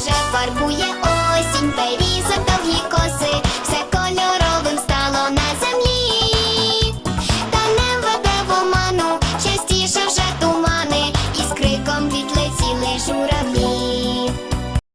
Уже фарбує осінь, берізок